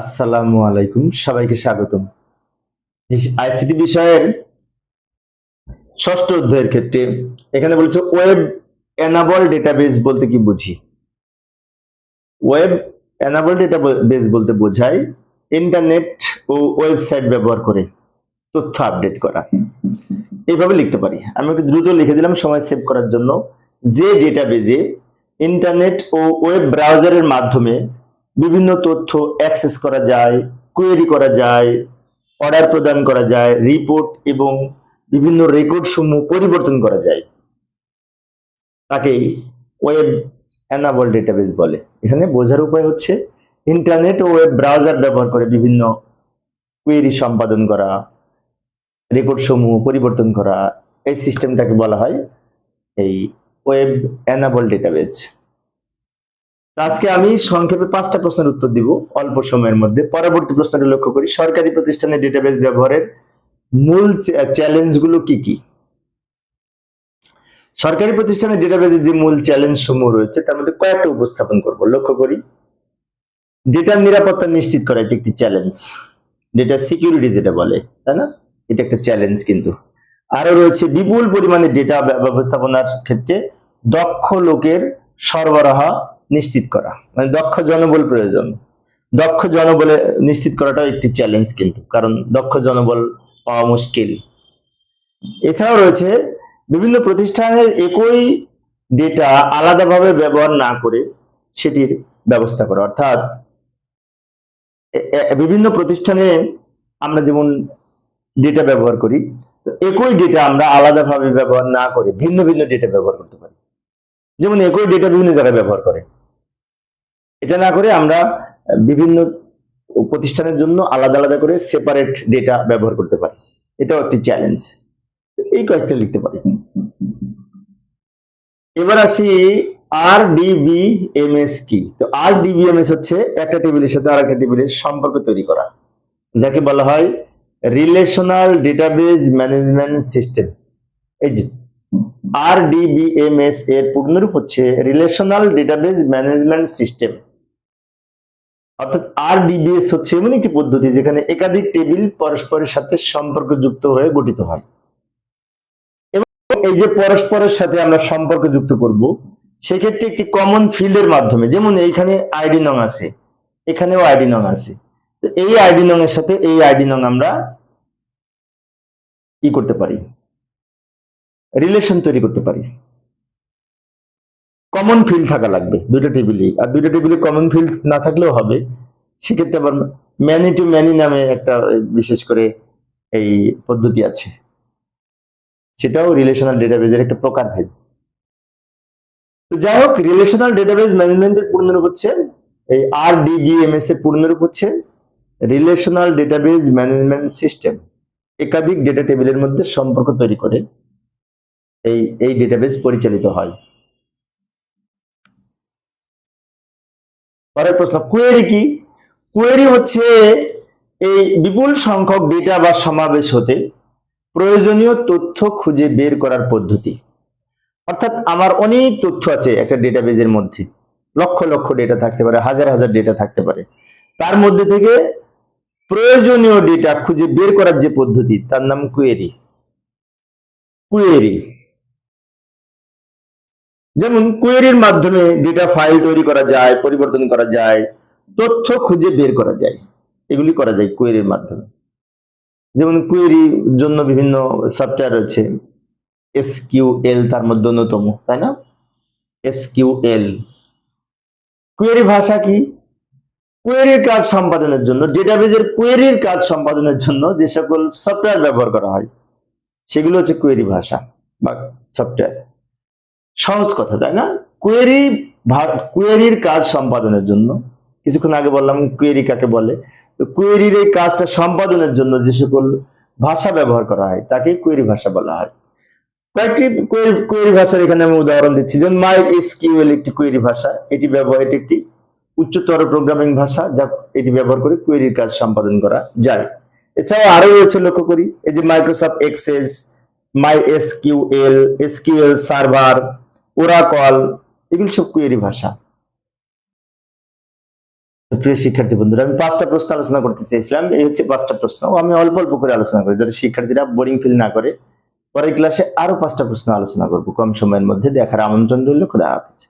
আসসালামু আলাইকুম, সবাইকে স্বাগতম। আইসিটি বিষয়ের ষষ্ঠ অধ্যায়ের ক্ষেত্রে এখানে বলছে ওয়েব এনাবল ডেটাবেস বলতে কি বুঝি? ওয়েব এনাবল ডেটাবেস বলতে বোঝায় ইন্টারনেট ও ওয়েবসাইট ব্যবহার করে তথ্য আপডেট করা। এইভাবে লিখতে পারি। আমি একটু দ্রুত লিখে দিলাম, সময় সেভ করার জন্য। যে ডেটাবেজে ইন্টারনেট ও ওয়েব ব্রাউজারের মাধ্যমে বিভিন্ন তথ্য অ্যাক্সেস করা যায় কোয়েরি করা যায় অর্ডার প্রদান করা যায় রিপোর্ট এবং বিভিন্ন রেকর্ড সমূহ পরিবর্তন করা যায়। তাকে ওয়েব অ্যানাবল ডেটাবেস বলে। এখানে বোঝার উপায় হচ্ছে ইন্টারনেট ও ওয়েব ব্রাউজার ব্যবহার করে বিভিন্ন কোয়েরি সম্পাদন করা রেকর্ড সমূহ পরিবর্তন করা, এই সিস্টেমটাকে বলা হয় এই ওয়েব অ্যানাবল ডেটাবেস আজকে আমি সংক্ষেপে পাঁচটা প্রশ্নের উত্তর দিব অল্প সময়ের মধ্যে। পরবর্তী প্রশ্নটা লক্ষ্য করি। সরকারি প্রতিষ্ঠানের ডেটাবেস ব্যবহারের মূল চ্যালেঞ্জগুলো কি কি? সরকারি প্রতিষ্ঠানের ডেটাবেসের যে মূল চ্যালেঞ্জ সমূহ রয়েছে, তার মধ্যে কয়েকটা উপস্থাপন করব। লক্ষ্য করি। ডেটার নিরাপত্তা নিশ্চিত করা এটি একটি চ্যালেঞ্জ ডেটা সিকিউরিটি যেটা বলে, তাই না? এটা একটা চ্যালেঞ্জ কিন্তু। আরও রয়েছে, বিপুল পরিমাণে ডেটা ব্যবস্থাপনার ক্ষেত্রে দক্ষ লোকের সরবরাহ নিশ্চিত করা। মানে দক্ষ জনবল প্রয়োজন। দক্ষ জনবলে নিশ্চিত করাটাও একটি চ্যালেঞ্জ কিন্তু, কারণ দক্ষ জনবল পাওয়া মুশকিল। এছাড়াও রয়েছে বিভিন্ন প্রতিষ্ঠানের একই ডেটা আলাদাভাবে ব্যবহার না করে সেটির ব্যবস্থা করা। অর্থাৎ বিভিন্ন প্রতিষ্ঠানে আমরা যেমন ডেটা ব্যবহার করি, তো একই ডেটা আমরা আলাদাভাবে ব্যবহার না করে ভিন্ন ভিন্ন ডেটা ব্যবহার করতে পারি। যেমন একই ডেটা বিভিন্ন জায়গায় ব্যবহার করে। এটা না করে আমরা বিভিন্ন প্রতিষ্ঠানের জন্য আলাদা আলাদা করে সেপারেট ডেটা ব্যবহার করতে পারি। এটাও একটি চ্যালেঞ্জ এই কয়েকটা লিখতে পারি। এবার আসি আর এস কি? তো আর এস হচ্ছে একটা টেবিলের সাথে আর একটা টেবিলের সম্পর্ক তৈরি করা, যাকে বলা হয় রিলেশনাল ডেটাবেজ ম্যানেজমেন্ট সিস্টেম এই যে আর ডিবিএমএস এর পূর্ণরূপ হচ্ছে রিলেশনাল ডেটাবেজ ম্যানেজমেন্ট সিস্টেম অর্থাৎ আর ডিবিএস হচ্ছে এমন একটি পদ্ধতি যেখানে একাধিক টেবিল পরস্পরের সাথে সম্পর্কযুক্ত হয়ে গঠিত হয়। এবং এই যে পরস্পরের সাথে আমরা সম্পর্ক যুক্ত করব, সেক্ষেত্রে একটি কমন ফিল্ডের মাধ্যমে, যেমন এইখানে আইডি নং আছে, এখানেও আইডি নং আছে। তো এই আইডি নং এর সাথে এই আইডি নং আমরা কি করতে পারি রিলেশন তৈরি করতে পারি। কমন ফিল্ড থাকা লাগবে দুটো টেবিলই। আর দুটো টেবিলে কমন ফিল্ড না থাকলেও হবে। সেক্ষেত্রে আবার ম্যানি টু ম্যানি নামে একটা বিশেষ করে এই পদ্ধতি আছে। সেটাও রিলেশনাল ডেটাবেজের একটা প্রকারভেদ তো যাই হোক রিলেশনাল ডেটাবেজ ম্যানেজমেন্টের পূর্ণরূপ হচ্ছে, এই আর ডিবিএমএস এর পূর্ণরূপ হচ্ছে রিলেশনাল ডেটাবেজ ম্যানেজমেন্ট সিস্টেম একাধিক ডেটা টেবিলের মধ্যে সম্পর্ক তৈরি করে এই এই ডেটাবেজ পরিচালিত হয়। পরের প্রশ্ন কোয়েরি কি? কোয়েরি হচ্ছে এই বিপুল সংখ্যক ডেটা বা সমাবেশ হতে প্রয়োজনীয় তথ্য খুঁজে বের করার পদ্ধতি। অর্থাৎ আমার অনেক তথ্য আছে একটা ডেটাবেজের মধ্যে। লক্ষ লক্ষ ডেটা থাকতে পারে, হাজার হাজার ডেটা থাকতে পারে। তার মধ্যে থেকে প্রয়োজনীয় ডেটা খুঁজে বের করার যে পদ্ধতি, তার নাম কোয়েরি কোয়েরি যেমন কোয়েরির মাধ্যমে ডেটা ফাইল তৈরি করা যায়, পরিবর্তন করা যায়, তথ্য খুঁজে বের করা যায়, এগুলি করা যায় কোয়েরির মাধ্যমে। যেমন কোয়েরির জন্য বিভিন্ন সফটওয়্যার রয়েছে এসকিউএল তার মধ্যে অন্যতম, তাই না? এসকিউএল কোয়েরি ভাষা কি? কোয়েরির কাজ সম্পাদনের জন্য ডেটাবেজের কোয়েরির কাজ সম্পাদনের জন্য যে সকল সফটওয়্যার ব্যবহার করা হয়, সেগুলো হচ্ছে কোয়েরি ভাষা বা সফটওয়্যার সহজ কথা, তাই না? কোয়েরি কোয়েরির কাজ সম্পাদনের জন্য। কিছুক্ষণ আগে বললাম কোয়েরি কাকে বলে। তো কোয়েরির এই কাজটা সম্পাদনের জন্য যে সকল ভাষা ব্যবহার করা হয় তাকে কোয়েরি ভাষা বলা হয়। কয়েকটি কোয়েরি- ভাষার এখানে আমি উদাহরণ দিচ্ছি। যেমন মাই এসকিউএল একটি কোয়েরি ভাষা। এটি ব্যবহার এটি একটি উচ্চতর প্রোগ্রামিং ভাষা, যা এটি ব্যবহার করে কোয়েরির কাজ সম্পাদন করা যায়। এছাড়াও আরও রয়েছে লক্ষ্য করি। এই যে Microsoft Access MySQL SQL server Oracle, এগুলি সব কুয়েরি ভাষা। প্রিয় শিক্ষার্থী বন্ধুরা, আমি পাঁচটা প্রশ্ন আলোচনা করতে চেয়েছিলাম, এই হচ্ছে পাঁচটা প্রশ্ন। আমি অল্প অল্প করে আলোচনা করি, যাতে শিক্ষার্থীরা বোরিং ফিল না করে। পরের ক্লাসে আরও পাঁচটা প্রশ্ন আলোচনা করব, কম সময়ের মধ্যে দেখার আমন্ত্রণ রইল, খোদা হাফেজ।